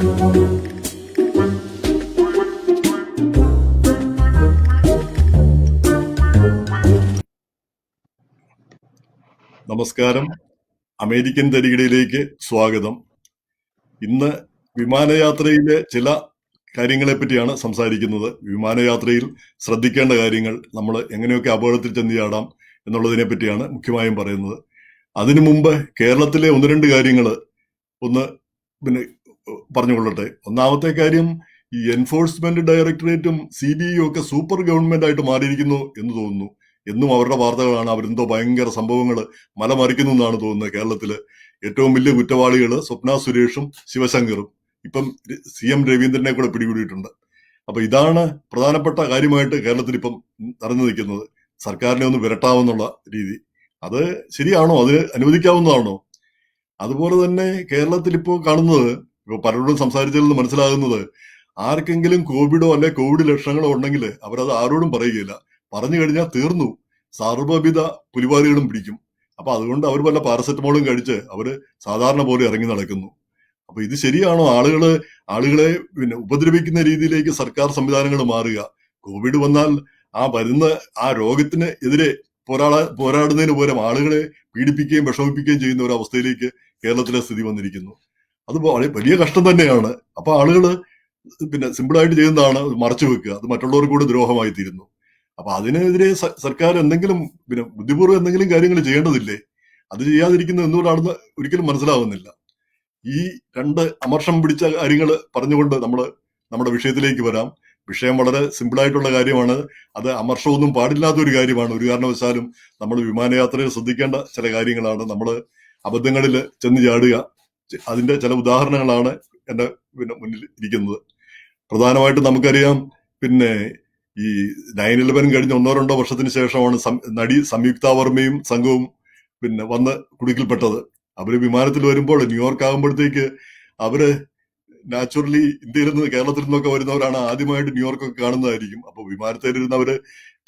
നമസ്കാരം. അമേരിക്കൻ തരികിടയിലേക്ക് സ്വാഗതം. ഇന്ന് വിമാനയാത്രയിലെ ചില കാര്യങ്ങളെ പറ്റിയാണ് സംസാരിക്കുന്നത്. വിമാനയാത്രയിൽ ശ്രദ്ധിക്കേണ്ട കാര്യങ്ങൾ നമ്മൾ എങ്ങനെയൊക്കെ അപകടത്തിൽ ചെന്ന് ചാടാം എന്നുള്ളതിനെ പറ്റിയാണ് മുഖ്യമായും പറയുന്നത്. അതിനു മുമ്പ് കേരളത്തിലെ ഒന്ന് രണ്ട് കാര്യങ്ങൾ ഒന്ന് പിന്നെ പറഞ്ഞുകൊള്ളട്ടെ. ഒന്നാമത്തെ കാര്യം ഈ എൻഫോഴ്സ്മെന്റ് ഡയറക്ടറേറ്റും സി ബി ഐ ഒക്കെ സൂപ്പർ ഗവൺമെന്റ് ആയിട്ട് മാറിയിരിക്കുന്നു എന്ന് തോന്നുന്നു. എന്നും അവരുടെ വാർത്തകളാണ്. അവരെന്തോ ഭയങ്കര സംഭവങ്ങൾ മലമറിക്കുന്നു എന്നാണ് തോന്നുന്നത് കേരളത്തിൽ. ഏറ്റവും വലിയ കുറ്റവാളികൾ സ്വപ്ന സുരേഷും ശിവശങ്കറും. ഇപ്പം സി എം രവീന്ദ്രനെ കൂടെ പിടികൂടിയിട്ടുണ്ട്. അപ്പൊ ഇതാണ് പ്രധാനപ്പെട്ട കാര്യമായിട്ട് കേരളത്തിൽ ഇപ്പം നടന്നു നിൽക്കുന്നത്. സർക്കാരിനെ ഒന്ന് വിരട്ടാവുന്നുള്ള രീതി. അത് ശരിയാണോ? അത് അനുവദിക്കാവുന്നതാണോ? അതുപോലെ തന്നെ കേരളത്തിൽ ഇപ്പോൾ കാണുന്നത് ഇപ്പോൾ പലരോടും സംസാരിച്ചതിൽ നിന്ന് മനസ്സിലാകുന്നത് ആർക്കെങ്കിലും കോവിഡോ അല്ലെ കോവിഡ് ലക്ഷണങ്ങളോ ഉണ്ടെങ്കിൽ അവരത് ആരോടും പറയുകയില്ല. പറഞ്ഞു കഴിഞ്ഞാൽ തീർന്നു. സർവവിധ പുലിവാലുകളും പിടിക്കും. അപ്പൊ അതുകൊണ്ട് അവർ വല്ല പാരസെറ്റമോളും കഴിച്ച് അവർ സാധാരണ പോലെ ഇറങ്ങി നടക്കുന്നു. അപ്പൊ ഇത് ശരിയാണോ? ആളുകൾ ആളുകളെ പിന്നെ ഉപദ്രവിക്കുന്ന രീതിയിലേക്ക് സർക്കാർ സംവിധാനങ്ങൾ മാറുക. കോവിഡ് വന്നാൽ ആ വരുന്ന ആ രോഗത്തിന് എതിരെ പോരാടാ പോരാടുന്നതിന് പകരം ആളുകളെ പീഡിപ്പിക്കുകയും വിഷമിപ്പിക്കുകയും ചെയ്യുന്ന ഒരു അവസ്ഥയിലേക്ക് കേരളത്തിലെ സ്ഥിതി വന്നിരിക്കുന്നു. അത് വലിയ കഷ്ടം തന്നെയാണ്. അപ്പൊ ആളുകൾ പിന്നെ സിമ്പിളായിട്ട് ചെയ്യുന്നതാണ് മറച്ചു വെക്കുക. അത് മറ്റുള്ളവർക്ക് കൂടെ ദ്രോഹമായി തീരുന്നു. അപ്പൊ അതിനെതിരെ സർക്കാർ എന്തെങ്കിലും പിന്നെ ബുദ്ധിപൂർവം എന്തെങ്കിലും കാര്യങ്ങൾ ചെയ്യേണ്ടതില്ലേ? അത് ചെയ്യാതിരിക്കുന്നത് എന്തുകൊണ്ടാണെന്ന് ഒരിക്കലും മനസ്സിലാവുന്നില്ല. ഈ രണ്ട് അമർഷം പിടിച്ച കാര്യങ്ങൾ പറഞ്ഞുകൊണ്ട് നമ്മൾ നമ്മുടെ വിഷയത്തിലേക്ക് വരാം. വിഷയം വളരെ സിമ്പിൾ ആയിട്ടുള്ള കാര്യമാണ്. അത് അമർഷമൊന്നും പാടില്ലാത്ത ഒരു കാര്യമാണ്. ഒരു കാരണവശാലും നമ്മൾ വിമാനയാത്രയിൽ ശ്രദ്ധിക്കേണ്ട ചില കാര്യങ്ങളാണ്. നമ്മൾ അബദ്ധങ്ങളിൽ ചെന്ന് ചാടുക. അതിന്റെ ചില ഉദാഹരണങ്ങളാണ് എന്റെ പിന്നെ മുന്നിൽ ഇരിക്കുന്നത്. പ്രധാനമായിട്ടും നമുക്കറിയാം പിന്നെ ഈ നയൻ ഇലവൻ കഴിഞ്ഞ ഒന്നോ രണ്ടോ വർഷത്തിന് ശേഷമാണ് നടി സംയുക്ത വർമ്മയും സംഘവും പിന്നെ വന്ന് കുടുക്കിൽപ്പെട്ടത്. അവർ വിമാനത്തിൽ വരുമ്പോൾ ന്യൂയോർക്ക് ആകുമ്പോഴത്തേക്ക് അവർ നാച്ചുറലി ഇന്ത്യയിൽ നിന്ന് കേരളത്തിൽ നിന്നൊക്കെ വരുന്നവരാണ് ആദ്യമായിട്ട് ന്യൂയോർക്കൊക്കെ കാണുന്നതായിരിക്കും. അപ്പൊ വിമാനത്തിലിരുന്നവര്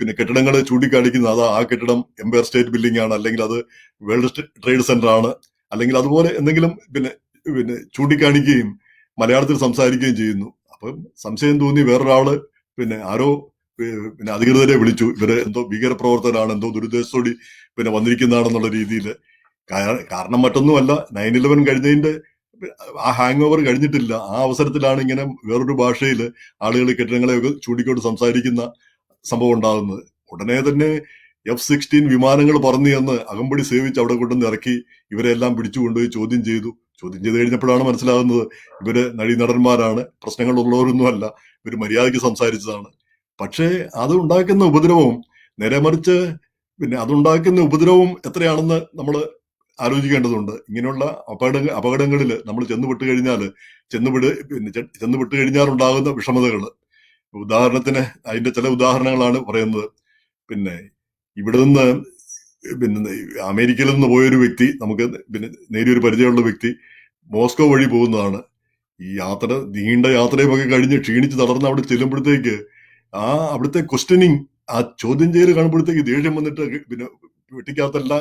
പിന്നെ കെട്ടിടങ്ങൾ ചൂണ്ടിക്കാണിക്കുന്നത് അതാ ആ കെട്ടിടം എംപയർ സ്റ്റേറ്റ് ബിൽഡിംഗ് ആണ്. അല്ലെങ്കിൽ അത് വേൾഡ് ട്രേഡ് സെന്റർ ആണ്. അല്ലെങ്കിൽ അതുപോലെ എന്തെങ്കിലും പിന്നെ പിന്നെ ചൂണ്ടിക്കാണിക്കുകയും മലയാളത്തിൽ സംസാരിക്കുകയും ചെയ്യുന്നു. അപ്പം സംശയം തോന്നി വേറൊരാൾ പിന്നെ ആരോ പിന്നെ അധികൃതരെ വിളിച്ചു. ഇവർ എന്തോ ഭീകരപ്രവർത്തകരാണ് എന്തോ ദുരുദ്ദേശത്തോടി പിന്നെ വന്നിരിക്കുന്നതാണെന്നുള്ള രീതിയിൽ. കാരണം മറ്റൊന്നുമല്ല നയൻ ഇലവൻ കഴിഞ്ഞതിന്റെ ആ ഹാങ് ഓവർ കഴിഞ്ഞിട്ടില്ല. ആ അവസരത്തിലാണ് ഇങ്ങനെ വേറൊരു ഭാഷയിൽ ആളുകൾ കെട്ടിടങ്ങളെയൊക്കെ ചൂണ്ടിക്കൊണ്ട് സംസാരിക്കുന്ന സംഭവം ഉണ്ടാകുന്നത്. ഉടനെ തന്നെ എഫ് സിക്സ്റ്റീൻ വിമാനങ്ങൾ പറന്നു എന്ന് അകമ്പടി സേവിച്ച് അവിടെ കൊണ്ടുവന്ന് ഇറക്കി ഇവരെല്ലാം പിടിച്ചു കൊണ്ടുപോയി ചോദ്യം ചെയ്തു. ചോദ്യം ചെയ്ത് കഴിഞ്ഞപ്പോഴാണ് മനസ്സിലാകുന്നത് ഇവർ നടീനടന്മാരാണ്. പ്രശ്നങ്ങളുള്ളവരൊന്നുമല്ല. ഇവർ മര്യാദയ്ക്ക് സംസാരിച്ചതാണ്. പക്ഷേ അത് ഉണ്ടാക്കുന്ന ഉപദ്രവവും നേരെ മറിച്ച് പിന്നെ അതുണ്ടാക്കുന്ന ഉപദ്രവവും എത്രയാണെന്ന് നമ്മൾ ആലോചിക്കേണ്ടതുണ്ട്. ഇങ്ങനെയുള്ള അപകട അപകടങ്ങളിൽ നമ്മൾ ചെന്നുപെട്ട് കഴിഞ്ഞാൽ ചെന്നുപിട് പിന്നെ ചെന്നുപെട്ട് കഴിഞ്ഞാലുണ്ടാകുന്ന വിഷമതകൾ ഉദാഹരണത്തിന് അതിന്റെ ചില ഉദാഹരണങ്ങളാണ് പറയുന്നത്. പിന്നെ ഇവിടെ നിന്ന് പിന്നെ അമേരിക്കയിൽ നിന്ന് പോയൊരു വ്യക്തി നമുക്ക് പിന്നെ നേരിയൊരു പരിചയമുള്ള വ്യക്തി മോസ്കോ വഴി പോകുന്നതാണ്. ഈ യാത്ര നീണ്ട യാത്രയുമൊക്കെ കഴിഞ്ഞ് ക്ഷീണിച്ച് തളർന്ന് അവിടെ ചെല്ലുമ്പോഴത്തേക്ക് ആ അവിടുത്തെ ക്വസ്റ്റ്യനിങ് ആ ചോദ്യം ചെയ്യൽ കാണുമ്പോഴത്തേക്ക് ദേഷ്യം വന്നിട്ട് പിന്നെ വെട്ടിക്കകത്തല്ല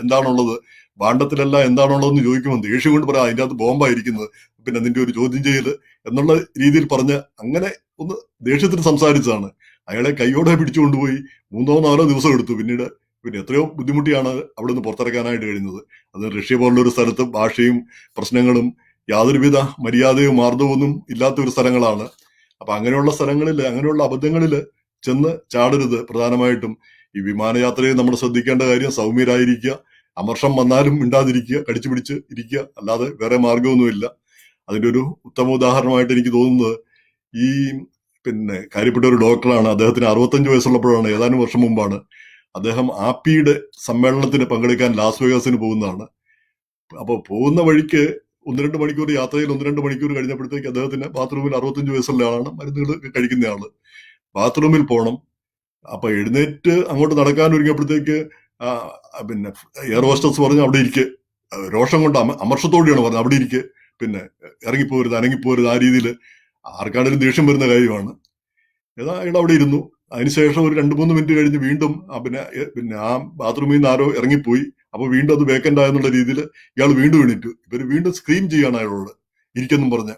എന്താണുള്ളത്? ഭാണ്ഡത്തിലല്ല എന്താണുള്ളതെന്ന് ചോദിക്കുമ്പോൾ ദേഷ്യം കൊണ്ട് പറയാം അതിന്റെ അകത്ത് ബോംബായിരിക്കുന്നത് പിന്നെ നിന്റെ ഒരു ചോദ്യം ചെയ്യൽ എന്നുള്ള രീതിയിൽ പറഞ്ഞ് അങ്ങനെ ഒന്ന് ദേഷ്യത്തിന് സംസാരിച്ചതാണ്. അയാളെ കൈയോടെ പിടിച്ചുകൊണ്ടുപോയി മൂന്നോ നാലോ ദിവസം എടുത്തു. പിന്നീട് പിന്നെ എത്രയോ ബുദ്ധിമുട്ടിയാണ് അവിടെ നിന്ന് പുറത്തിറക്കാനായിട്ട് കഴിഞ്ഞത് അത് റഷ്യ പോലുള്ള ഒരു സ്ഥലത്ത് ഭാഷയും പ്രശ്നങ്ങളും യാതൊരുവിധ മര്യാദയും മാർദ്ദവൊന്നും ഇല്ലാത്ത ഒരു സ്ഥലങ്ങളാണ്. അപ്പൊ അങ്ങനെയുള്ള സ്ഥലങ്ങളിൽ അങ്ങനെയുള്ള അബദ്ധങ്ങളിൽ ചെന്ന് ചാടരുത് പ്രധാനമായിട്ടും. ഈ വിമാനയാത്രയെ നമ്മൾ ശ്രദ്ധിക്കേണ്ട കാര്യം സൗമ്യരായിരിക്കുക അമർഷം വന്നാലും മിണ്ടാതിരിക്കുക കടിച്ചു പിടിച്ച് ഇരിക്കുക അല്ലാതെ വേറെ മാർഗമൊന്നുമില്ല അതിന്റെ ഒരു ഉത്തമ ഉദാഹരണമായിട്ട് എനിക്ക് തോന്നുന്നത് ഈ പിന്നെ കാര്യപ്പെട്ട ഒരു ഡോക്ടറാണ്. അദ്ദേഹത്തിന് അറുപത്തഞ്ച് വയസ്സുള്ളപ്പോഴാണ് ഏതാനും വർഷം മുമ്പാണ് അദ്ദേഹം ആപ്പിയുടെ സമ്മേളനത്തിന് പങ്കെടുക്കാൻ ലാസ് വേഗസിന് പോകുന്നതാണ്. അപ്പോൾ പോകുന്ന വഴിക്ക് ഒന്ന് രണ്ട് മണിക്കൂർ യാത്രയിൽ ഒന്ന് രണ്ട് മണിക്കൂർ കഴിഞ്ഞപ്പോഴത്തേക്ക് അദ്ദേഹത്തിന് ബാത്റൂമിൽ അറുപത്തഞ്ച് വയസ്സുള്ള ആളാണ്. മരുന്നുകൾ കഴിക്കുന്ന ആൾ. ബാത്റൂമിൽ പോകണം അപ്പൊ എഴുന്നേറ്റ് അങ്ങോട്ട് നടക്കാൻ ഒരുങ്ങിയപ്പോഴത്തേക്ക് പിന്നെ എയർ ഹോസ്റ്റസ് പറഞ്ഞു അവിടെ ഇരിക്കെ. രോഷം കൊണ്ട് അമ അമർഷത്തോടെയാണ് പറഞ്ഞത് അവിടെ ഇരിക്കെ. പിന്നെ ഇറങ്ങിപ്പോരുത് അനങ്ങിപ്പോരുത് ആ രീതിയിൽ ആർക്കാണെങ്കിലും ദേഷ്യം വരുന്ന കാര്യമാണ്. ഏതാ അയാൾ അവിടെ ഇരുന്നു. അതിനുശേഷം ഒരു രണ്ട് മൂന്ന് മിനിറ്റ് കഴിഞ്ഞ് വീണ്ടും പിന്നെ പിന്നെ ആ ബാത്റൂമിൽ നിന്ന് ആരോ ഇറങ്ങിപ്പോയി. അപ്പോൾ വീണ്ടും അത് വേക്കന്റ് ആയെന്നുള്ള രീതിയിൽ ഇയാൾ വീണ്ടും എണീറ്റു. ഇവർ വീണ്ടും സ്ക്രീം ചെയ്യാണ് അയാളോട് ഇരിക്കെന്നും പറഞ്ഞ്.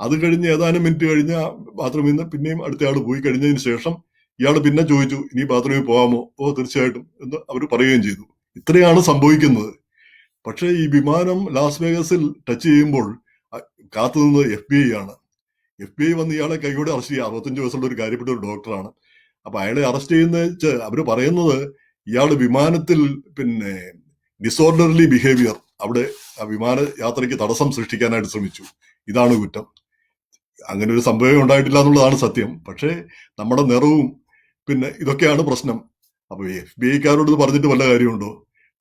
അത് കഴിഞ്ഞ് ഏതാനും മിനിറ്റ് കഴിഞ്ഞ് ആ ബാത്റൂമിൽ നിന്ന് പിന്നെയും അടുത്ത ആൾ പോയി കഴിഞ്ഞതിന് ശേഷം ഇയാൾ പിന്നെ ചോദിച്ചു ഇനി ബാത്റൂമിൽ പോകാമോ? ഓ തീർച്ചയായിട്ടും എന്ന് അവർ പറയുകയും ചെയ്തു. ഇത്രയാണ് സംഭവിക്കുന്നത്. പക്ഷേ ഈ വിമാനം ലാസ് വേഗസിൽ ടച്ച് ചെയ്യുമ്പോൾ കാത്തുനിന്നത് എഫ് ബി ഐ ആണ്. എഫ് ബി ഐ വന്ന് ഇയാളെ കൈയോടെ അറസ്റ്റ് ചെയ്യുക. അറുപത്തഞ്ച് വയസ്സുള്ള ഒരു കാര്യപ്പെട്ട ഒരു ഡോക്ടറാണ് അപ്പൊ അയാളെ അറസ്റ്റ് ചെയ്യുന്ന അവർ പറയുന്നത് ഇയാൾ വിമാനത്തിൽ പിന്നെ ഡിസോർഡർലി ബിഹേവിയർ അവിടെ വിമാന യാത്രയ്ക്ക് തടസ്സം സൃഷ്ടിക്കാനായിട്ട് ശ്രമിച്ചു. ഇതാണ് കുറ്റം. അങ്ങനെ ഒരു സംഭവം ഉണ്ടായിട്ടില്ല എന്നുള്ളതാണ് സത്യം. പക്ഷേ നമ്മുടെ നിറവും പിന്നെ ഇതൊക്കെയാണ് പ്രശ്നം. അപ്പൊ എഫ് ബി ഐക്കാരോട് പറഞ്ഞിട്ട് വല്ല കാര്യമുണ്ടോ?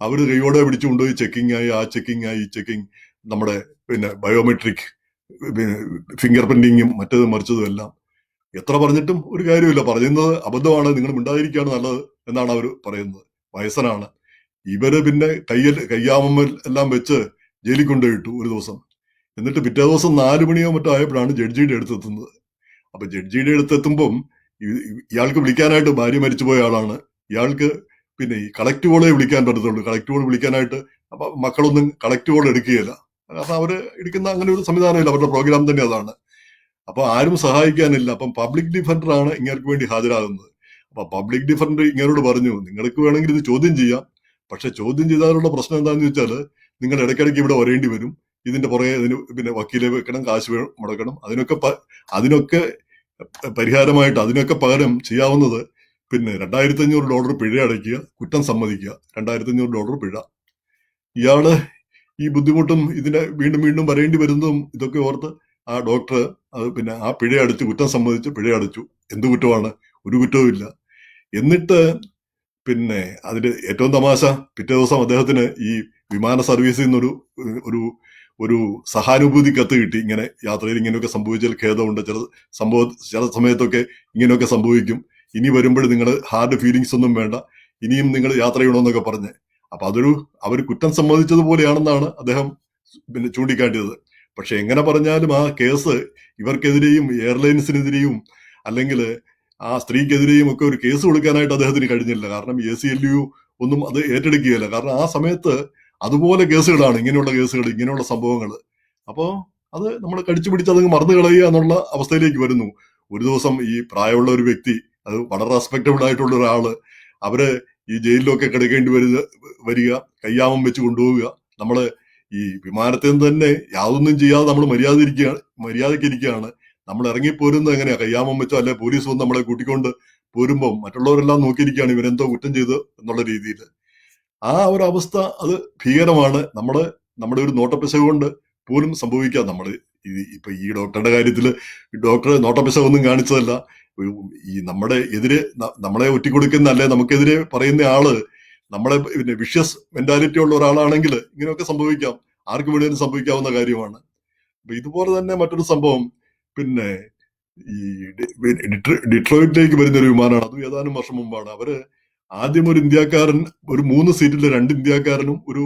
അവർ കൈയോടെ പിടിച്ചുകൊണ്ടുപോയി ചെക്കിംഗ് ആയി ആ ചെക്കിംഗ് ആയി ചെക്കിംഗ് നമ്മുടെ പിന്നെ ബയോമെട്രിക് ഫിംഗർ പ്രിന്റിങ്ങും മറ്റത് മറിച്ചതും എല്ലാം. എത്ര പറഞ്ഞിട്ടും ഒരു കാര്യമില്ല പറയുന്നത് അബദ്ധമാണ്. നിങ്ങൾ മിണ്ടാതിരിക്കുകയാണ് നല്ലത് എന്നാണ് അവർ പറയുന്നത്. വയസ്സനാണ്. ഇവർ പിന്നെ കയ്യൽ കയ്യാമമ്മൽ എല്ലാം വെച്ച് ജയിലിൽ കൊണ്ടുപോയിട്ടു ഒരു ദിവസം. എന്നിട്ട് പിറ്റേ ദിവസം നാല് മണിയോ മറ്റോ ആയപ്പോഴാണ് ജഡ്ജിയുടെ അടുത്തെത്തുന്നത് അപ്പൊ ജഡ്ജിയുടെ അടുത്തെത്തുമ്പം ഇയാൾക്ക് വിളിക്കാനായിട്ട് ഭാര്യ മരിച്ചുപോയ ആളാണ്. ഇയാൾക്ക് പിന്നെ ഈ കളക്ട് കോളേ വിളിക്കാൻ പറ്റത്തുള്ളൂ. കളക്ട് കോൾ വിളിക്കാനായിട്ട് അപ്പൊ മക്കളൊന്നും കളക്ട് കോൾ എടുക്കുകയില്ല. കാരണം അവർ എടുക്കുന്ന അങ്ങനെ ഒരു സംവിധാനമില്ല. അവരുടെ പ്രോഗ്രാം തന്നെ അതാണ്. അപ്പൊ ആരും സഹായിക്കാനില്ല. അപ്പം പബ്ലിക് ഡിഫൻഡർ ആണ് ഇങ്ങർക്ക് വേണ്ടി ഹാജരാകുന്നത്. അപ്പൊ പബ്ലിക് ഡിഫൻഡർ ഇങ്ങനോട് പറഞ്ഞു നിങ്ങൾക്ക് വേണമെങ്കിൽ ഇത് ചോദ്യം ചെയ്യാം. പക്ഷെ ചോദ്യം ചെയ്താലുള്ള പ്രശ്നം എന്താണെന്ന് വെച്ചാൽ നിങ്ങൾ ഇടയ്ക്കിടയ്ക്ക് ഇവിടെ വരേണ്ടി വരും. ഇതിന്റെ പുറകെ ഇതിന് പിന്നെ വക്കീലെ വെക്കണം കാശ് മുടക്കണം. അതിനൊക്കെ അതിനൊക്കെ പരിഹാരമായിട്ട് അതിനൊക്കെ പകരം ചെയ്യാവുന്നത് പിന്നെ രണ്ടായിരത്തി അഞ്ഞൂറ് ഡോളർ പിഴ അടയ്ക്കുക കുറ്റം സമ്മതിക്കുക. രണ്ടായിരത്തി അഞ്ഞൂറ് ഡോളർ പിഴ. ഇയാൾ ഈ ബുദ്ധിമുട്ടും ഇതിനെ വീണ്ടും വീണ്ടും വരേണ്ടി വരുന്നതും ഇതൊക്കെ ഓർത്ത് ആ ഡോക്ടർ അത് പിന്നെ ആ പിഴ അടച്ചു കുറ്റം സമ്മതിച്ച് പിഴ അടച്ചു. എന്ത് കുറ്റമാണ്? ഒരു കുറ്റവും ഇല്ല. എന്നിട്ട് പിന്നെ അതിന്റെ ഏറ്റവും തമാശ പിറ്റേ ദിവസം അദ്ദേഹത്തിന് ഈ വിമാന സർവീസിൽ നിന്നൊരു ഒരു ഒരു സഹാനുഭൂതി കത്ത് കിട്ടി. ഇങ്ങനെ യാത്രയിൽ ഇങ്ങനെയൊക്കെ സംഭവിച്ചാൽ ഖേദമുണ്ട്. ചില സംഭവ ചില സമയത്തൊക്കെ ഇങ്ങനെയൊക്കെ സംഭവിക്കും. ഇനി വരുമ്പോൾ നിങ്ങൾ ഹാർഡ് ഫീലിങ്സ് ഒന്നും വേണ്ട. ഇനിയും നിങ്ങൾ യാത്ര ചെയ്യണമെന്നൊക്കെ പറഞ്ഞ്. അപ്പൊ അതൊരു അവർ കുറ്റം സമ്മതിച്ചതുപോലെയാണെന്നാണ് അദ്ദേഹം പിന്നെ ചൂണ്ടിക്കാട്ടിയത്. പക്ഷെ എങ്ങനെ പറഞ്ഞാലും ആ കേസ് ഇവർക്കെതിരെയും എയർലൈൻസിനെതിരെയും അല്ലെങ്കിൽ ആ സ്ത്രീക്കെതിരെയും ഒക്കെ ഒരു കേസ് കൊടുക്കാനായിട്ട് അദ്ദേഹത്തിന് കഴിഞ്ഞില്ല. കാരണം എ സി എൽ യു ഒന്നും അത് ഏറ്റെടുക്കുകയില്ല. കാരണം ആ സമയത്ത് അതുപോലെ കേസുകളാണ് ഇങ്ങനെയുള്ള കേസുകൾ ഇങ്ങനെയുള്ള സംഭവങ്ങൾ. അപ്പോൾ അത് നമ്മൾ കടിച്ചു പിടിച്ച് അതങ്ങ് മറന്നു കളയുക എന്നുള്ള അവസ്ഥയിലേക്ക് വരുന്നു. ഒരു ദിവസം ഈ പ്രായമുള്ള ഒരു വ്യക്തി അത് വളരെ റെസ്പെക്റ്റബിൾ ആയിട്ടുള്ള ഒരാൾ അവർ ഈ ജയിലിലൊക്കെ കിടക്കേണ്ടി വരുക വരിക കയ്യാമം വെച്ച് കൊണ്ടുപോവുക. നമ്മൾ ഈ വിമാനത്തിൽ നിന്ന് തന്നെ യാതൊന്നും ചെയ്യാതെ നമ്മൾ മര്യാദ ഇരിക്കുകയാണ് മര്യാദയ്ക്ക് ഇരിക്കുകയാണ് നമ്മൾ ഇറങ്ങിപ്പോരുന്നത് എങ്ങനെയാ? കയ്യാമം വെച്ചോ അല്ലെ പോലീസ് വന്ന് നമ്മളെ കൂട്ടിക്കൊണ്ട് പോരുമ്പോൾ മറ്റുള്ളവരെല്ലാം നോക്കിയിരിക്കുകയാണ് ഇവരെന്തോ കുറ്റം ചെയ്ത് എന്നുള്ള രീതിയിൽ ആ ഒരു അവസ്ഥ അത് ഭീകരമാണ്. നമ്മുടെ നമ്മുടെ ഒരു നോട്ടപ്പിശക കൊണ്ട് പോലും സംഭവിക്കാം നമ്മൾ ഇപ്പൊ ഈ ഡോക്ടറുടെ കാര്യത്തിൽ ഡോക്ടർ നോട്ടപ്പിശക ഒന്നും കാണിച്ചതല്ല. ഈ നമ്മുടെ എതിരെ നമ്മളെ ഒറ്റിക്കൊടുക്കുന്ന അല്ലെ നമുക്കെതിരെ പറയുന്ന ആൾ. നമ്മളെ പിന്നെ വിഷ്യസ് മെന്റാലിറ്റി ഉള്ള ഒരാളാണെങ്കിൽ ഇങ്ങനെയൊക്കെ സംഭവിക്കാം. ആർക്ക് വേണേലും സംഭവിക്കാവുന്ന കാര്യമാണ്. അപ്പൊ ഇതുപോലെ തന്നെ മറ്റൊരു സംഭവം. പിന്നെ ഈ ഡിട്രോയിറ്റിലേക്ക് വരുന്ന ഒരു വിമാനമാണ്. അതും ഏതാനും വർഷം മുമ്പാണ്. അവർ ആദ്യം ഒരു ഇന്ത്യക്കാരൻ ഒരു മൂന്ന് സീറ്റിലെ രണ്ട് ഇന്ത്യക്കാരനും ഒരു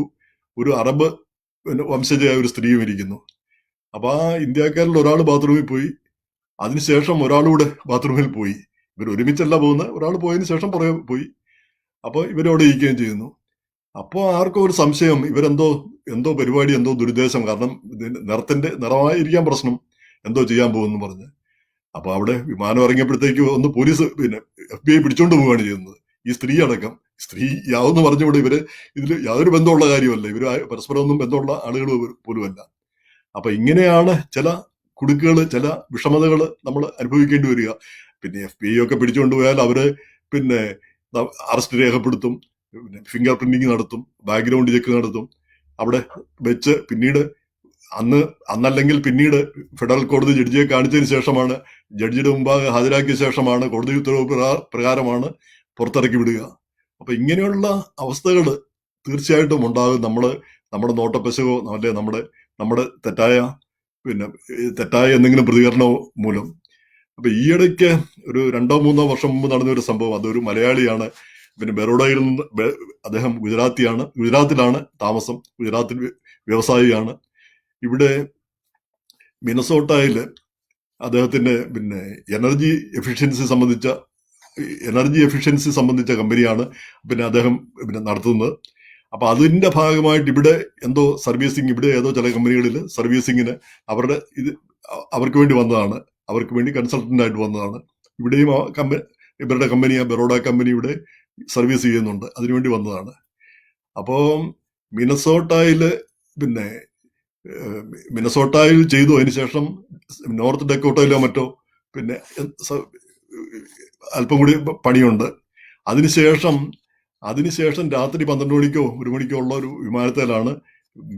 ഒരു അറബ് വംശജയായ ഒരു സ്ത്രീയും ഇരിക്കുന്നു. അപ്പൊ ആ ഇന്ത്യക്കാരിൽ ഒരാൾ ബാത്റൂമിൽ പോയി. അതിനുശേഷം ഒരാളൂടെ ബാത്റൂമിൽ പോയി. ഇവർ ഒരുമിച്ചല്ല പോകുന്നത്. ഒരാൾ പോയതിന് ശേഷം പുറകെ പോയി. അപ്പൊ ഇവരവിടെ ഇരിക്കുകയും ചെയ്യുന്നു. അപ്പോൾ ആർക്കും ഒരു സംശയം ഇവരെന്തോ എന്തോ പരിപാടി എന്തോ ദുരുദ്ദേശം. കാരണം നിറത്തിന്റെ നിറമായിരിക്കാൻ പ്രശ്നം. എന്തോ ചെയ്യാൻ പോകുന്നു പറഞ്ഞ്. അപ്പോൾ അവിടെ വിമാനം ഇറങ്ങിയപ്പോഴത്തേക്ക് ഒന്ന് പോലീസ് പിന്നെ എഫ് ബി ഐ പിടിച്ചോണ്ട് പോവുകയാണ് ചെയ്യുന്നത്. ഈ സ്ത്രീ അടക്കം. സ്ത്രീ യാതൊന്ന് പറഞ്ഞുകൊണ്ട് ഇവർ ഇതിൽ യാതൊരു ബന്ധമുള്ള കാര്യമല്ല. ഇവർ പരസ്പരം ഒന്നും ബന്ധമുള്ള ആളുകൾ പോലുമല്ല. അപ്പൊ ഇങ്ങനെയാണ് ചില കുടുക്കുകൾ ചില വിഷമതകൾ നമ്മൾ അനുഭവിക്കേണ്ടി വരിക. പിന്നെ എഫ് ബി ഐ ഒക്കെ പിടിച്ചുകൊണ്ട് പോയാൽ അവർ പിന്നെ അറസ്റ്റ് രേഖപ്പെടുത്തും. പിന്നെ ഫിംഗർ പ്രിന്റിങ് നടത്തും. ബാക്ക്ഗ്രൗണ്ട് ചെക്ക് നടത്തും. അവിടെ വെച്ച് പിന്നീട് അന്ന് അന്നല്ലെങ്കിൽ പിന്നീട് ഫെഡറൽ കോടതി ജഡ്ജിയെ കാണിച്ചതിന് ശേഷമാണ് ജഡ്ജിയുടെ മുമ്പാകെ ഹാജരാക്കിയ ശേഷമാണ് കോടതി ഉത്തരവ് പ്രകാ- പ്രകാരമാണ് പുറത്തിറക്കി വിടുക. അപ്പൊ ഇങ്ങനെയുള്ള അവസ്ഥകൾ തീർച്ചയായിട്ടും ഉണ്ടാകും. നമ്മൾ നമ്മുടെ നോട്ടപ്പശകോ അല്ലെ നമ്മുടെ നമ്മുടെ തെറ്റായ പിന്നെ തെറ്റായ എന്തെങ്കിലും പ്രതികരണം മൂലം. അപ്പൊ ഈയിടയ്ക്ക് ഒരു രണ്ടോ മൂന്നോ വർഷം മുമ്പ് നടന്ന ഒരു സംഭവം അതൊരു മലയാളിയാണ്. പിന്നെ ബറോഡയിൽ നിന്ന് അദ്ദേഹം ഗുജറാത്തിയാണ് ഗുജറാത്തിലാണ് താമസം ഗുജറാത്തിൽ വ്യവസായിയാണ്. ഇവിടെ മിനസോട്ടയിൽ അദ്ദേഹത്തിന്റെ പിന്നെ എനർജി എഫിഷ്യൻസി സംബന്ധിച്ച എനർജി എഫിഷ്യൻസി സംബന്ധിച്ച കമ്പനിയാണ് പിന്നെ അദ്ദേഹം പിന്നെ നടത്തുന്നത്. അപ്പൊ അതിന്റെ ഭാഗമായിട്ട് ഇവിടെ എന്തോ സർവീസിങ് ഇവിടെ ഏതോ ചില കമ്പനികളിൽ സർവീസിങ്ങിന് അവരുടെ ഇത് അവർക്ക് വേണ്ടി വന്നതാണ്. അവർക്ക് വേണ്ടി കൺസൾട്ടന്റ് ആയിട്ട് വന്നതാണ്. ഇവിടെയും കമ്പനി ഇവരുടെ കമ്പനി ബറോഡ കമ്പനി ഇവിടെ സർവീസ് ചെയ്യുന്നുണ്ട്. അതിനുവേണ്ടി വന്നതാണ്. അപ്പോൾ മിനസോട്ടയിൽ പിന്നെ മിനസോട്ടായിൽ ചെയ്തു. അതിന് ശേഷം നോർത്ത് ഡെക്കോട്ടയിലോ മറ്റോ പിന്നെ അല്പം കൂടി പണിയുണ്ട്. അതിനുശേഷം അതിനുശേഷം രാത്രി പന്ത്രണ്ട് മണിക്കോ ഒരു മണിക്കോ ഉള്ള ഒരു വിമാനത്തിലാണ്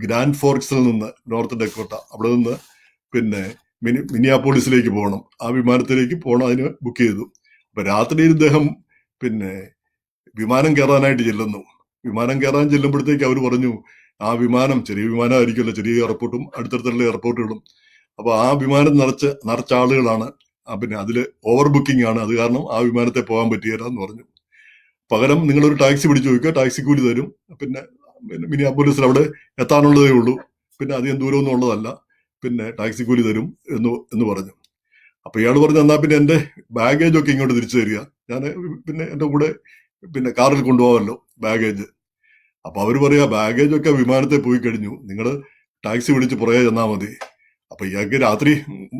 ഗ്രാൻഡ് ഫോർക്സിൽ നിന്ന് നോർത്ത് ഡെക്കോട്ട അവിടെ നിന്ന് പിന്നെ മിനി മിനിയാപോളിസിലേക്ക് പോകണം. ആ വിമാനത്തിലേക്ക് പോകണം അതിന് ബുക്ക് ചെയ്തു. അപ്പൊ രാത്രിയിൽ ഇദ്ദേഹം പിന്നെ വിമാനം കയറാനായിട്ട് ചെല്ലുന്നു. വിമാനം കയറാൻ ചെല്ലുമ്പോഴത്തേക്ക് അവർ പറഞ്ഞു ആ വിമാനം ചെറിയ വിമാനമായിരിക്കുമല്ലോ ചെറിയ എയർപോർട്ടും അടുത്തടുത്തുള്ള എയർപോർട്ടുകളും. അപ്പൊ ആ വിമാനം നിറച്ച് നിറച്ച ആളുകളാണ്. പിന്നെ അതിൽ ഓവർ ബുക്കിംഗ് ആണ്. അത് കാരണം ആ വിമാനത്തെ പോകാൻ പറ്റിയല്ല എന്ന് പറഞ്ഞു. പകരം നിങ്ങളൊരു ടാക്സി പിടിച്ചു നോക്കുക ടാക്സി കൂലി തരും. പിന്നെ മിനി മിനിയാപോലിസിൽ അവിടെ എത്താനുള്ളതേ ഉള്ളൂ. പിന്നെ അധികം ദൂരമൊന്നും ഉള്ളതല്ല. പിന്നെ ടാക്സി കൂലി തരും എന്ന് എന്ന് പറഞ്ഞു. അപ്പൊ ഇയാൾ പറഞ്ഞു എന്നാൽ പിന്നെ എന്റെ ബാഗേജ് ഒക്കെ ഇങ്ങോട്ട് തിരിച്ചു തരിക. ഞാൻ പിന്നെ എന്റെ കൂടെ പിന്നെ കാറിൽ കൊണ്ടുപോകാമല്ലോ ബാഗേജ്. അപ്പൊ അവർ പറയാ ബാഗേജ് ഒക്കെ വിമാനത്തെ പോയി കഴിഞ്ഞു. നിങ്ങൾ ടാക്സി വിളിച്ച് പുറകെ ചെന്നാൽ മതി. അപ്പൊ ഇയാൾക്ക് രാത്രി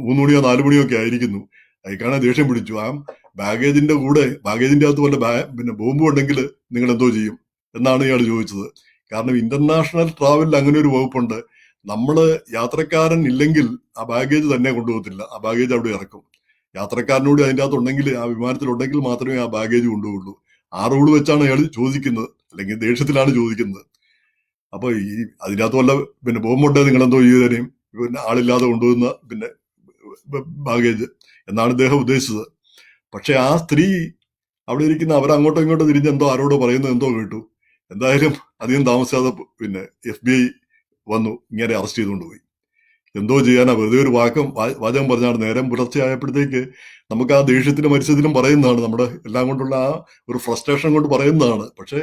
മൂന്ന് മണിയോ നാല് മണിയോ ഒക്കെ ആയിരിക്കുന്നു. അയക്കാണെ ദേഷ്യം പിടിച്ചു. ആ ബാഗേജിന്റെ കൂടെ ബാഗേജിന്റെ അകത്ത് വല്ല പിന്നെ ബോംബ് ഉണ്ടെങ്കിൽ നിങ്ങൾ എന്തോ ചെയ്യും എന്നാണ് ഇയാൾ ചോദിച്ചത്. കാരണം ഇന്റർനാഷണൽ ട്രാവലിൽ അങ്ങനെ ഒരു വകുപ്പുണ്ട്. നമ്മൾ യാത്രക്കാരൻ ഇല്ലെങ്കിൽ ആ ബാഗേജ് തന്നെ കൊണ്ടുപോകത്തില്ല. ആ ബാഗേജ് അവിടെ ഇറക്കും. യാത്രക്കാരനോട് അതിന്റെ അകത്ത് ഉണ്ടെങ്കിൽ ആ വിമാനത്തിൽ ഉണ്ടെങ്കിൽ മാത്രമേ ആ ബാഗേജ് കൊണ്ടുപോകുള്ളൂ. ആ റൂൾ വെച്ചാണ് അയാൾ ചോദിക്കുന്നത്. അല്ലെങ്കിൽ ദേഷ്യത്തിലാണ് ചോദിക്കുന്നത്. അപ്പൊ ഈ അതിനകത്ത് വല്ല പിന്നെ ബോംബുണ്ടേ നിങ്ങൾ എന്തോ ചെയ്തു തരും. പിന്നെ ആളില്ലാതെ കൊണ്ടുപോകുന്ന പിന്നെ ബാഗേജ് എന്നാണ് ഇദ്ദേഹം ഉദ്ദേശിച്ചത്. പക്ഷെ ആ സ്ത്രീ അവിടെ ഇരിക്കുന്ന അവർ അങ്ങോട്ടോ ഇങ്ങോട്ടോ തിരിഞ്ഞ് എന്തോ ആരോടോ പറയുന്നത് എന്തോ കേട്ടു. എന്തായാലും അധികം താമസിക്കാതെ പിന്നെ എഫ് ബി ഐ വന്നു. ഇങ്ങനെ അറസ്റ്റ് ചെയ്തുകൊണ്ട് പോയി. എന്തോ ചെയ്യാനാ? വെറുതെ ഒരു വാക്കം വാചകം പറഞ്ഞാണ്. നേരം പുലർച്ചെയായപ്പോഴത്തേക്ക് നമുക്ക് ആ ദേഷ്യത്തിനും മരിച്ചതിനും പറയുന്നതാണ്. നമ്മുടെ എല്ലാം കൊണ്ടുള്ള ആ ഒരു ഫ്രസ്ട്രേഷൻ കൊണ്ട് പറയുന്നതാണ്. പക്ഷേ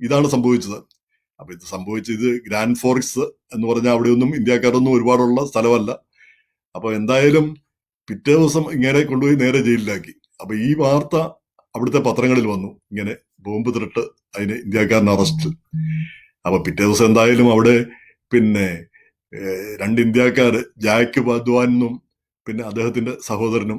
ഇതാണ് സംഭവിച്ചത്. അപ്പൊ ഇത് സംഭവിച്ചത് ഗ്രാൻഡ് ഫോറക്സ് എന്ന് പറഞ്ഞാൽ അവിടെയൊന്നും ഇന്ത്യക്കാരൊന്നും ഒരുപാടുള്ള സ്ഥലമല്ല. അപ്പൊ എന്തായാലും പിറ്റേ ദിവസം ഇങ്ങനെ കൊണ്ടുപോയി നേരെ ജയിലിലാക്കി. അപ്പൊ ഈ വാർത്ത അവിടുത്തെ പത്രങ്ങളിൽ വന്നു. ഇങ്ങനെ ബോംബ് തിരട്ട് അതിന് ഇന്ത്യക്കാരൻ അറസ്റ്റ്. അപ്പൊ പിറ്റേ ദിവസം എന്തായാലും അവിടെ പിന്നെ രണ്ട് ഇന്ത്യക്കാർ ജാക്ക് വാദ്വാനും പിന്നെ അദ്ദേഹത്തിന്റെ സഹോദരനും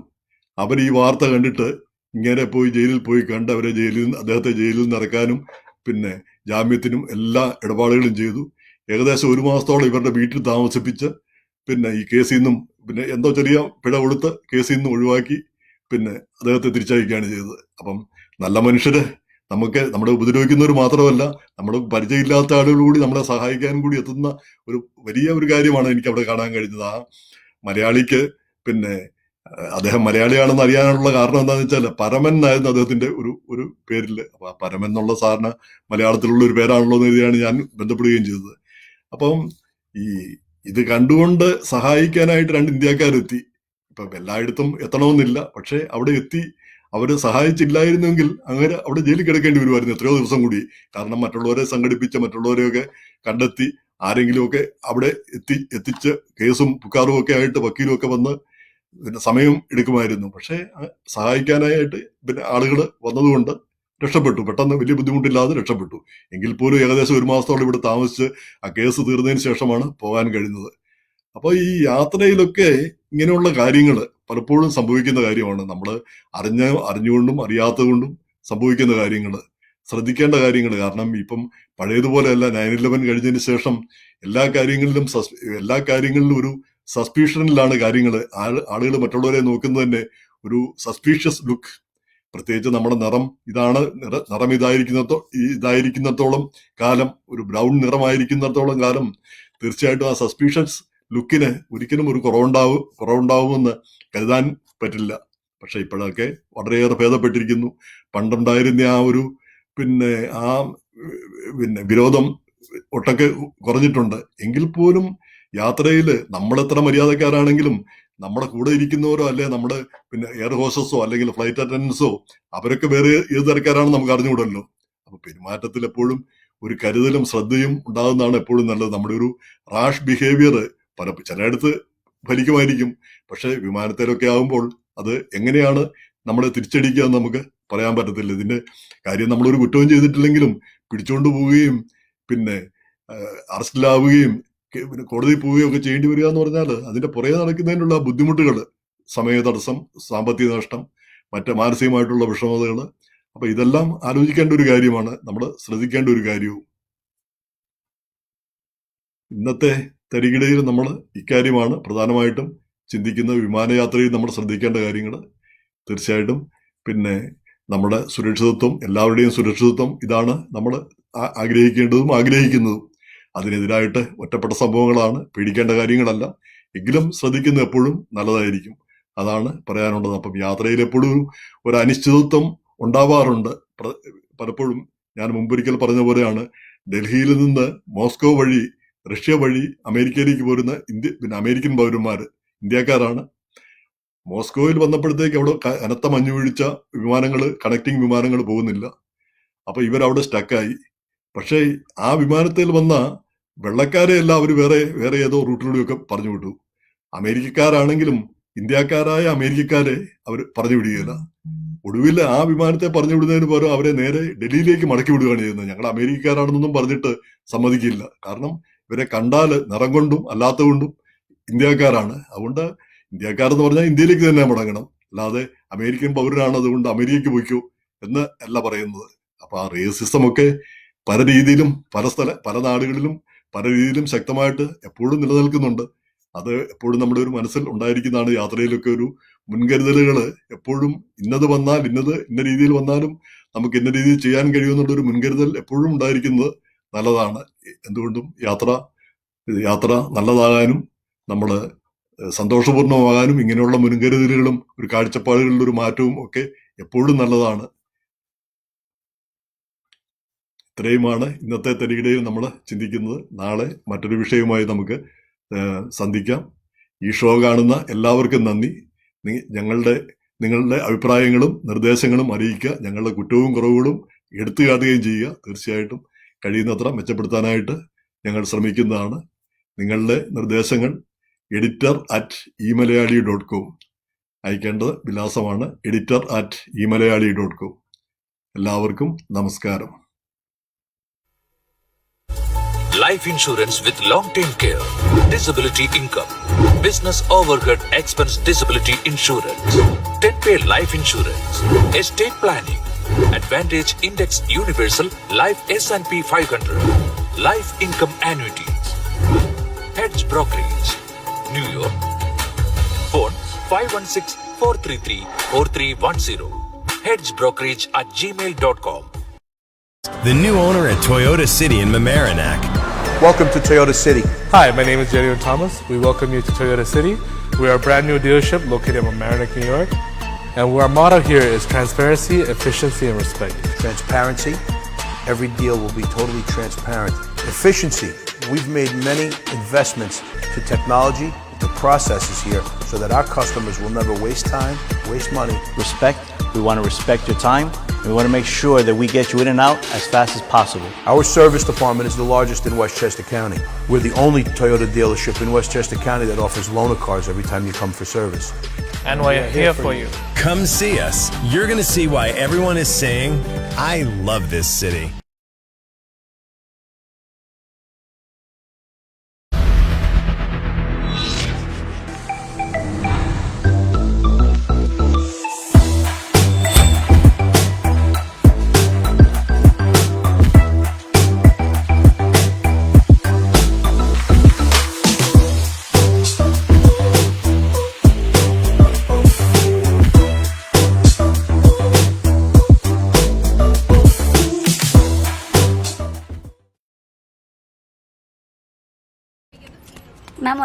അവർ ഈ വാർത്ത കണ്ടിട്ട് ഇങ്ങനെ പോയി ജയിലിൽ പോയി കണ്ട് അവരെ ജയിലിൽ അദ്ദേഹത്തെ ജയിലിൽ നിന്ന് ഇറക്കാനും പിന്നെ ജാമ്യത്തിനും എല്ലാ ഇടപാടുകളും ചെയ്തു. ഏകദേശം ഒരു മാസത്തോളം ഇവരുടെ വീട്ടിൽ താമസിപ്പിച്ച് പിന്നെ ഈ കേസിൽ നിന്നും പിന്നെ എന്തോ ചെറിയ പിഴ കൊടുത്ത് കേസിൽ നിന്നും ഒഴിവാക്കി. പിന്നെ അദ്ദേഹത്തെ തിരിച്ചയക്കുകയാണ് ചെയ്തത്. അപ്പം നല്ല മനുഷ്യര് നമുക്ക് നമ്മളെ ഉപദ്രവിക്കുന്നവർ മാത്രമല്ല നമ്മുടെ പരിചയമില്ലാത്ത ആളുകൾ കൂടി നമ്മളെ സഹായിക്കാൻ കൂടി എത്തുന്ന ഒരു വലിയ ഒരു കാര്യമാണ് എനിക്ക് അവിടെ കാണാൻ കഴിഞ്ഞത്. ആ മലയാളിക്ക് പിന്നെ അദ്ദേഹം മലയാളിയാണെന്ന് അറിയാനുള്ള കാരണം എന്താണെന്ന് വെച്ചാൽ പരമൻ എന്നായിരുന്നു അദ്ദേഹത്തിന്റെ ഒരു ഒരു പേരിൽ അപ്പൊ ആ പരമൻ എന്നുള്ള സാറിന് മലയാളത്തിലുള്ള ഒരു പേരാണല്ലോ എന്ന് എഴുതിയാണ് ഞാൻ ബന്ധപ്പെടുകയും ചെയ്തത്. അപ്പം ഈ ഇത് കണ്ടുകൊണ്ട് സഹായിക്കാനായിട്ട് രണ്ട് ഇന്ത്യക്കാരെത്തി. ഇപ്പം എല്ലായിടത്തും എത്തണമെന്നില്ല. പക്ഷേ അവിടെ എത്തി അവർ സഹായിച്ചില്ലായിരുന്നെങ്കിൽ അങ്ങനെ അവിടെ ജയിലിൽ കിടക്കേണ്ടി വരുമായിരുന്നു എത്രയോ ദിവസം കൂടി. കാരണം മറ്റുള്ളവരെ സംഘടിപ്പിച്ച് മറ്റുള്ളവരെയൊക്കെ കണ്ടെത്തി ആരെങ്കിലുമൊക്കെ അവിടെ എത്തി എത്തിച്ച് കേസും പുക്കാറും ഒക്കെ ആയിട്ട് വക്കീലും ഒക്കെ വന്ന് പിന്നെ സമയം എടുക്കുമായിരുന്നു. പക്ഷേ സഹായിക്കാനായിട്ട് പിന്നെ ആളുകൾ വന്നതുകൊണ്ട് രക്ഷപ്പെട്ടു. പെട്ടെന്ന് വലിയ ബുദ്ധിമുട്ടില്ലാതെ രക്ഷപ്പെട്ടു. എങ്കിൽ പോലും ഏകദേശം ഒരു മാസത്തോളം ഇവിടെ താമസിച്ച് ആ കേസ് തീർന്നതിന് ശേഷമാണ് പോകാൻ കഴിയുന്നത്. അപ്പോൾ ഈ യാത്രയിലൊക്കെ ഇങ്ങനെയുള്ള കാര്യങ്ങൾ പലപ്പോഴും സംഭവിക്കുന്ന കാര്യമാണ്. നമ്മൾ അറിഞ്ഞ അറിഞ്ഞുകൊണ്ടും അറിയാത്തതുകൊണ്ടും സംഭവിക്കുന്ന കാര്യങ്ങൾ ശ്രദ്ധിക്കേണ്ട കാര്യങ്ങൾ കാരണം ഇപ്പം പഴയതുപോലെയല്ല നയൻ ഇലവൻ കഴിഞ്ഞതിന് ശേഷം എല്ലാ കാര്യങ്ങളിലും എല്ലാ കാര്യങ്ങളിലും ഒരു സസ്പീഷനിലാണ് കാര്യങ്ങൾ ആളുകൾ മറ്റുള്ളവരെ നോക്കുന്നത് തന്നെ ഒരു സസ്പീഷ്യസ് ലുക്ക്. പ്രത്യേകിച്ച് നമ്മുടെ നിറം ഇതാണ് നിറ- നിറം ഇതായിരിക്കുന്നതോ ഇതായിരിക്കുന്നത്തോളം കാലം ഒരു ബ്രൗൺ നിറമായിരിക്കുന്നിടത്തോളം കാലം തീർച്ചയായിട്ടും ആ സസ്പീഷ്യസ് ലുക്കിന് ഒരിക്കലും ഒരു കുറവുണ്ടാവും കുറവുണ്ടാവുമെന്ന് കരുതാൻ പറ്റില്ല. പക്ഷെ ഇപ്പോഴൊക്കെ വളരെയേറെ ഭേദപ്പെട്ടിരിക്കുന്നു. പണ്ടുണ്ടായിരുന്ന ആ ഒരു പിന്നെ ആ പിന്നെ വിരോധം ഒട്ടൊക്കെ കുറഞ്ഞിട്ടുണ്ട്. എങ്കിൽ പോലും യാത്രയിൽ നമ്മളെത്ര മര്യാദക്കാരാണെങ്കിലും നമ്മുടെ കൂടെ ഇരിക്കുന്നവരോ അല്ലെ നമ്മുടെ പിന്നെ എയർ ഹോസ്റ്റസോ അല്ലെങ്കിൽ ഫ്ലൈറ്റ് അറ്റൻഡൻസോ അവരൊക്കെ വേറെ ഏത് തരക്കാരാണെന്ന് നമുക്ക് അറിഞ്ഞുകൂടല്ലോ. അപ്പൊ പെരുമാറ്റത്തിൽ എപ്പോഴും ഒരു കരുതലും ശ്രദ്ധയും ഉണ്ടാകുന്നതാണ് എപ്പോഴും നല്ലത്. നമ്മുടെ ഒരു റാഷ് ബിഹേവിയർ പല ചിലയിടത്ത് ഫലിക്കുമായിരിക്കും പക്ഷെ വിമാനത്തിലൊക്കെ ആകുമ്പോൾ അത് എങ്ങനെയാണ് നമ്മൾ തിരിച്ചടിക്കുക എന്ന് നമുക്ക് പറയാൻ പറ്റത്തില്ല. ഇതിന്റെ കാര്യം നമ്മളൊരു കുറ്റവും ചെയ്തിട്ടില്ലെങ്കിലും പിടിച്ചോണ്ട് പോവുകയും പിന്നെ അറസ്റ്റിലാവുകയും പിന്നെ കോടതിയിൽ പോവുകയും ഒക്കെ ചെയ്യേണ്ടി വരിക എന്ന് പറഞ്ഞാൽ അതിന്റെ പുറകെ നടക്കുന്നതിനുള്ള ബുദ്ധിമുട്ടുകൾ സമയ തടസ്സം സാമ്പത്തിക നഷ്ടം മറ്റ് മാനസികമായിട്ടുള്ള വിഷമതകൾ അപ്പൊ ഇതെല്ലാം ആലോചിക്കേണ്ട ഒരു കാര്യമാണ്. നമ്മൾ ശ്രദ്ധിക്കേണ്ട ഒരു കാര്യവും. ഇന്നത്തെ തരികിടയിൽ നമ്മൾ ഇക്കാര്യമാണ് പ്രധാനമായിട്ടും ചിന്തിക്കുന്ന വിമാനയാത്രയിൽ നമ്മൾ ശ്രദ്ധിക്കേണ്ട കാര്യങ്ങൾ. തീർച്ചയായിട്ടും. പിന്നെ നമ്മുടെ സുരക്ഷിതത്വം എല്ലാവരുടെയും സുരക്ഷിതത്വം ഇതാണ് നമ്മൾ ആഗ്രഹിക്കേണ്ടതും ആഗ്രഹിക്കുന്നതും. അതിനെതിരായിട്ട് ഒറ്റപ്പെട്ട സംഭവങ്ങളാണ് പേടിക്കേണ്ട കാര്യങ്ങളല്ല. എങ്കിലും ശ്രദ്ധിക്കുന്ന എപ്പോഴും നല്ലതായിരിക്കും. അതാണ് പറയാനുള്ളത്. അപ്പം യാത്രയിൽ എപ്പോഴും ഒരു അനിശ്ചിതത്വം ഉണ്ടാവാറുണ്ട്. പലപ്പോഴും ഞാൻ മുമ്പൊരിക്കൽ പറഞ്ഞ പോലെയാണ്. ഡൽഹിയിൽ നിന്ന് മോസ്കോ വഴി റഷ്യ വഴി അമേരിക്കയിലേക്ക് പോരുന്ന ഇന്ത്യ പിന്നെ അമേരിക്കൻ പൗരന്മാർ ഇന്ത്യക്കാരാണ്. മോസ്കോയിൽ വന്നപ്പോഴത്തേക്ക് അവിടെ കനത്ത മഞ്ഞു വീഴ്ച വിമാനങ്ങൾ കണക്ടിങ് വിമാനങ്ങൾ പോകുന്നില്ല. അപ്പൊ ഇവരവിടെ സ്റ്റക്കായി. പക്ഷേ ആ വിമാനത്തിൽ വന്ന വെള്ളക്കാരെ എല്ലാം അവർ വേറെ വേറെ ഏതോ റൂട്ടിലൂടെയൊക്കെ പറഞ്ഞു വിട്ടു. അമേരിക്കക്കാരാണെങ്കിലും ഇന്ത്യക്കാരായ അമേരിക്കക്കാരെ അവർ പറഞ്ഞു വിടുകയില്ല. ഒടുവിൽ ആ വിമാനത്തെ പറഞ്ഞു വിടുന്നതിന് പകരം അവരെ നേരെ ഡൽഹിയിലേക്ക് മടക്കി വിടുകയാണ് ചെയ്യുന്നത് ഞങ്ങൾ അമേരിക്കക്കാരാണെന്നൊന്നും പറഞ്ഞിട്ട് സമ്മതിക്കില്ല. കാരണം ഇവരെ കണ്ടാൽ നിറം കൊണ്ടും അല്ലാത്ത കൊണ്ടും ഇന്ത്യക്കാരാണ്. അതുകൊണ്ട് ഇന്ത്യക്കാരെന്ന് പറഞ്ഞാൽ ഇന്ത്യയിലേക്ക് തന്നെ മടങ്ങണം. അല്ലാതെ അമേരിക്കൻ പൗരനാണ് അതുകൊണ്ട് അമേരിക്കയ്ക്ക് പോയിക്കോ എന്ന് അല്ല പറയുന്നത്. അപ്പൊ ആ റേസിസം ഒക്കെ പല രീതിയിലും പല സ്ഥല പല നാടുകളിലും പല രീതിയിലും ശക്തമായിട്ട് എപ്പോഴും നിലനിൽക്കുന്നുണ്ട്. അത് എപ്പോഴും നമ്മുടെ ഒരു മനസ്സിൽ ഉണ്ടായിരിക്കുന്നതാണ് യാത്രയിലൊക്കെ ഒരു മുൻകരുതലുകൾ എപ്പോഴും ഇന്നത് വന്നാൽ ഇന്നത് ഇന്ന രീതിയിൽ വന്നാലും നമുക്ക് ഇന്ന രീതിയിൽ ചെയ്യാൻ കഴിയുമെന്നുള്ളൊരു മുൻകരുതൽ എപ്പോഴും ഉണ്ടായിരിക്കുന്നത് നല്ലതാണ്. എന്തുകൊണ്ടും യാത്ര യാത്ര നല്ലതാകാനും നമ്മൾ സന്തോഷപൂർണമാകാനും ഇങ്ങനെയുള്ള മുൻകരുതലുകളും ഒരു കാഴ്ചപ്പാടുകളിൽ ഒരു മാറ്റവും ഒക്കെ എപ്പോഴും നല്ലതാണ്. ഇത്രയുമാണ് ഇന്നത്തെ തരികിടയിൽ നമ്മൾ ചിന്തിക്കുന്നത്. നാളെ മറ്റൊരു വിഷയവുമായി നമുക്ക് സന്ധിക്കാം. ഈ ഷോ കാണുന്ന എല്ലാവർക്കും നന്ദി. ഞങ്ങളുടെ നിങ്ങളുടെ അഭിപ്രായങ്ങളും നിർദ്ദേശങ്ങളും അറിയിക്കുക. ഞങ്ങളുടെ കുറ്റവും കുറവുകളും എടുത്തു കാട്ടുകയും ചെയ്യുക. തീർച്ചയായിട്ടും കഴിയുന്നത്ര മെച്ചപ്പെടുത്താനായിട്ട് ഞങ്ങൾ ശ്രമിക്കുന്നതാണ്. നിങ്ങളുടെ നിർദ്ദേശങ്ങൾ editor at e Malayali dot com അയക്കേണ്ടത് വിലാസമാണ് editor at e Malayali dot com എല്ലാവർക്കും നമസ്കാരം. Life insurance with long time care disability income business overhead expense disability insurance life insurance estate planning Advantage Index Universal Life S&P 500, life income annuities, hedge brokerage, New York. Phone 516-433-4310. Hedgebrokerage at gmail.com. The new owner at Toyota City in Mamaroneck. Welcome to Toyota City. Hi, my name is Jerry Thomas. We welcome you to Toyota City. We are a brand new dealership located in Mamaroneck, New York. And our motto here is transparency, efficiency, and respect. Transparency. Every deal will be totally transparent. Efficiency. We've made many investments to technology, to processes here, so that our customers will never waste time, waste money. respect. We want to respect your time. And we want to make sure that we get you in and out as fast as possible. Our service department is the largest in Westchester County. We're the only Toyota dealership in Westchester County that offers loaner cars every time you come for service. And we're here for you. Come see us. You're going to see why everyone is saying, I love this city.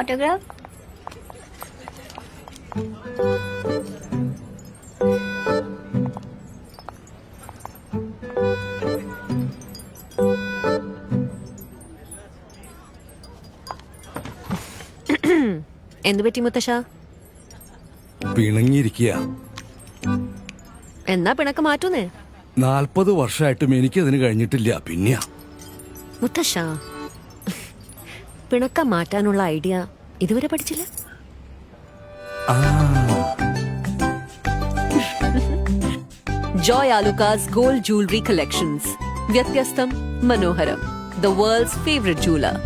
autograph? എന്ത് പറ്റി മുത്തശ്ശാ? പിണങ്ങിയിരിക്കുക എന്നാ പിണക്ക് മാറ്റൂന്നേ? നാൽപ്പത് വർഷമായിട്ടും എനിക്കതിന് കഴിഞ്ഞിട്ടില്ല പിന്നെയാ. മുത്തശ്ശാ പിണക്കം മാറ്റാനുള്ള idea ഇതുവരെ പഠിച്ചില്ല? Joy Alukkas gold jewellery collections. വ്യത്യസ്തം മനോഹരം. The world's favourite jeweller